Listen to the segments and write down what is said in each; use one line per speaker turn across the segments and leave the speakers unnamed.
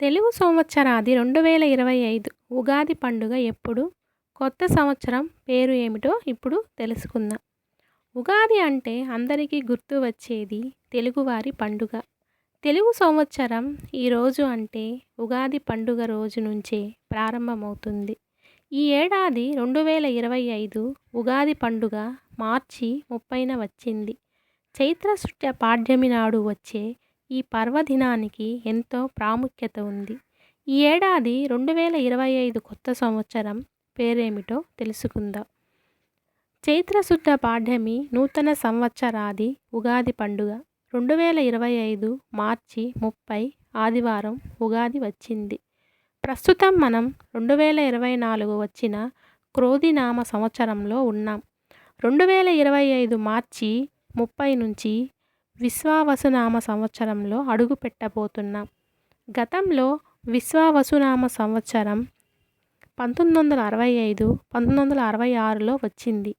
తెలుగు సంవత్సరాది రెండు వేల ఇరవై ఐదు ఉగాది పండుగ ఎప్పుడు? కొత్త సంవత్సరం పేరు ఏమిటో ఇప్పుడు తెలుసుకుందాం. ఉగాది అంటే అందరికీ గుర్తు వచ్చేది తెలుగువారి పండుగ. తెలుగు సంవత్సరం ఈరోజు అంటే ఉగాది పండుగ రోజు నుంచే ప్రారంభమవుతుంది. ఈ ఏడాది రెండు వేల ఇరవై ఐదు ఉగాది పండుగ మార్చి ముప్పైన వచ్చింది. చైత్ర శుద్ధ పాడ్యమి నాడు వచ్చే ఈ పర్వదినానికి ఎంతో ప్రాముఖ్యత ఉంది. ఈ ఏడాది రెండు వేల ఇరవై ఐదు కొత్త సంవత్సరం పేరేమిటో తెలుసుకుందాం? చైత్రశుద్ధ పాడ్యమి నూతన సంవత్సరాది ఉగాది పండుగ రెండు వేల ఇరవై ఐదు మార్చి ముప్పై ఆదివారం ఉగాది వచ్చింది. ప్రస్తుతం మనం రెండు వేల ఇరవై నాలుగు వచ్చిన క్రోధినామ సంవత్సరంలో ఉన్నాం. రెండు వేల ఇరవై ఐదు మార్చి ముప్పై నుంచి విశ్వావసునామ సంవత్సరంలో అడుగు పెట్టబోతున్నాం గతంలో విశ్వావసునామ సంవత్సరం పంతొమ్మిది వందల అరవై ఐదు పంతొమ్మిది వందల అరవై ఆరులో వచ్చింది.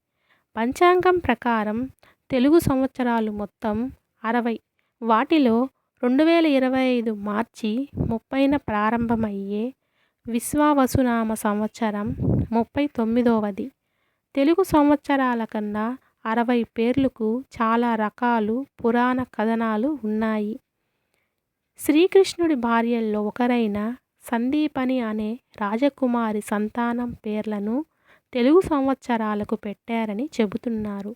పంచాంగం ప్రకారం తెలుగు సంవత్సరాలు మొత్తం అరవై. వాటిలో రెండు వేల ఇరవై ఐదు మార్చి ముప్పైన ప్రారంభమయ్యే విశ్వావసునామ సంవత్సరం ముప్పై తొమ్మిదవది. తెలుగు సంవత్సరాల కన్నా అరవై పేర్లకు చాలా రకాలు పురాణ కథనాలు ఉన్నాయి. శ్రీకృష్ణుడి భార్యల్లో ఒకరైన సందీపని అనే రాజకుమారి సంతానం పేర్లను తెలుగు సంవత్సరాలకు పెట్టారని చెబుతున్నారు.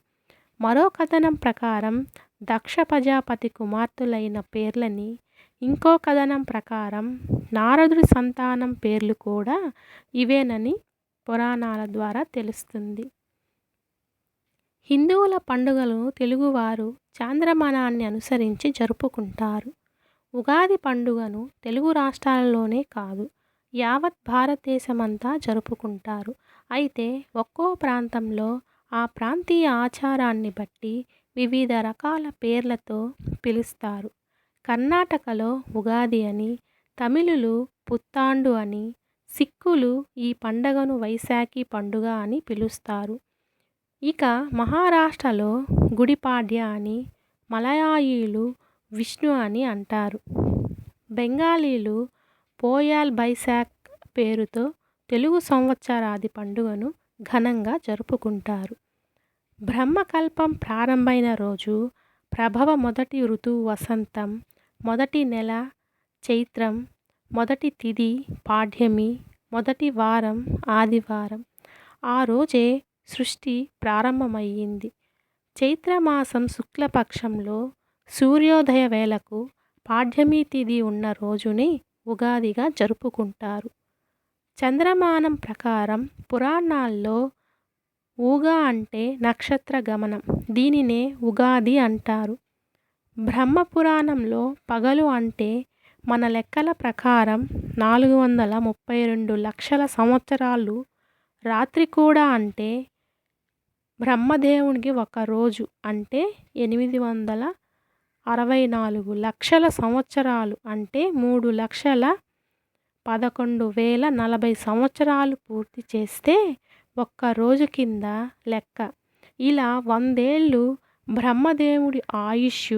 మరో కథనం ప్రకారం దక్ష ప్రజాపతి కుమార్తెలైన పేర్లని ఇంకో కథనం ప్రకారం నారదుడి సంతానం పేర్లు కూడా ఇవేనని పురాణాల ద్వారా తెలుస్తుంది. హిందువుల పండుగలను తెలుగువారు చాంద్రమానాన్ని అనుసరించి జరుపుకుంటారు. ఉగాది పండుగను తెలుగు రాష్ట్రాలలోనే కాదు యావత్ భారతదేశమంతా జరుపుకుంటారు. అయితే ఒక్కో ప్రాంతంలో ఆ ప్రాంతీయ ఆచారాన్ని బట్టి వివిధ రకాల పేర్లతో పిలుస్తారు. కర్ణాటకలో ఉగాది అని తమిళులు పుత్తాండు అని సిక్కులు ఈ పండుగను వైశాఖి పండుగ అని పిలుస్తారు. ఇక మహారాష్ట్రలో గుడిపాడ్య అని మలయాళీలు విష్ణు అని అంటారు. బెంగాలీలు పోయాల్ బైశాఖ్ పేరుతో తెలుగు సంవత్సరాది పండుగను ఘనంగా జరుపుకుంటారు. బ్రహ్మకల్పం ప్రారంభమైన రోజు ప్రభవ మొదటి ఋతువు వసంతం మొదటి నెల చైత్రం మొదటి తిది పాడ్యమి మొదటి వారం ఆదివారం. ఆ రోజే సృష్టి ప్రారంభమయ్యింది. చైత్రమాసం శుక్లపక్షంలో సూర్యోదయ వేళకు పాడ్యమి తిథి ఉన్న రోజుని ఉగాదిగా జరుపుకుంటారు. చంద్రమానం ప్రకారం పురాణాల్లో ఊగా అంటే నక్షత్ర గమనం. దీనినే ఉగాది అంటారు. బ్రహ్మ పురాణంలో పగలు అంటే మన లెక్కల ప్రకారం నాలుగు వందల ముప్పై రెండు లక్షల సంవత్సరాలు. రాత్రి కూడా అంటే బ్రహ్మదేవునికి ఒక రోజు అంటే ఎనిమిది వందల అరవై నాలుగు లక్షల సంవత్సరాలు అంటే మూడు లక్షల పదకొండు వేల నలభై సంవత్సరాలు పూర్తి చేస్తే ఒక్క రోజు కింద లెక్క. ఇలా వందేళ్ళు బ్రహ్మదేవుడి ఆయుష్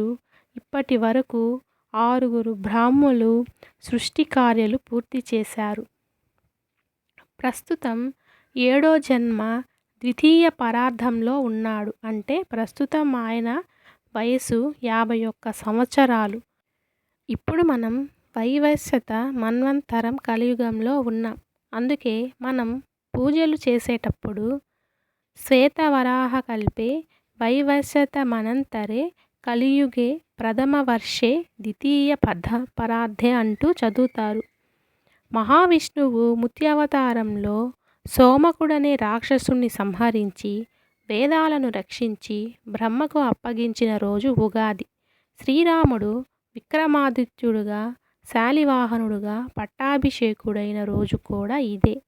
ఇప్పటి వరకు ఆరుగురు బ్రాహ్మలు సృష్టి కార్యాలు పూర్తి చేశారు. ప్రస్తుతం ఏడో జన్మ ద్వితీయ పరార్థంలో ఉన్నాడు. అంటే ప్రస్తుతం ఆయన వయసు యాభై ఒక్క సంవత్సరాలు. ఇప్పుడు మనం వైవస్యత మన్వంతరం కలియుగంలో ఉన్నాం. అందుకే మనం పూజలు చేసేటప్పుడు శ్వేతవరాహ కలిపే వైవస్యత మనంతరే కలియుగే ప్రథమ వర్షే ద్వితీయ పద పరార్థే అంటూ చదువుతారు. మహావిష్ణువు ముత్యావతారంలో సోమకుడనే రాక్షసుణ్ణి సంహరించి వేదాలను రక్షించి బ్రహ్మకు అప్పగించిన రోజు ఉగాది. శ్రీరాముడు విక్రమాదిత్యుడుగా శాలివాహనుడుగా పట్టాభిషేకుడైన రోజు కూడా ఇదే.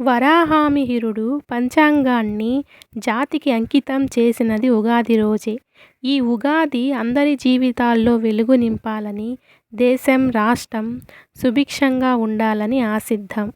వరాహామిహిరుడు పంచాంగాన్ని జాతికి అంకితం చేసినది ఉగాది రోజే. ఈ ఉగాది అందరి జీవితాల్లో వెలుగు నింపాలని దేశం రాష్ట్రం సుభిక్షంగా ఉండాలని ఆశిద్దాం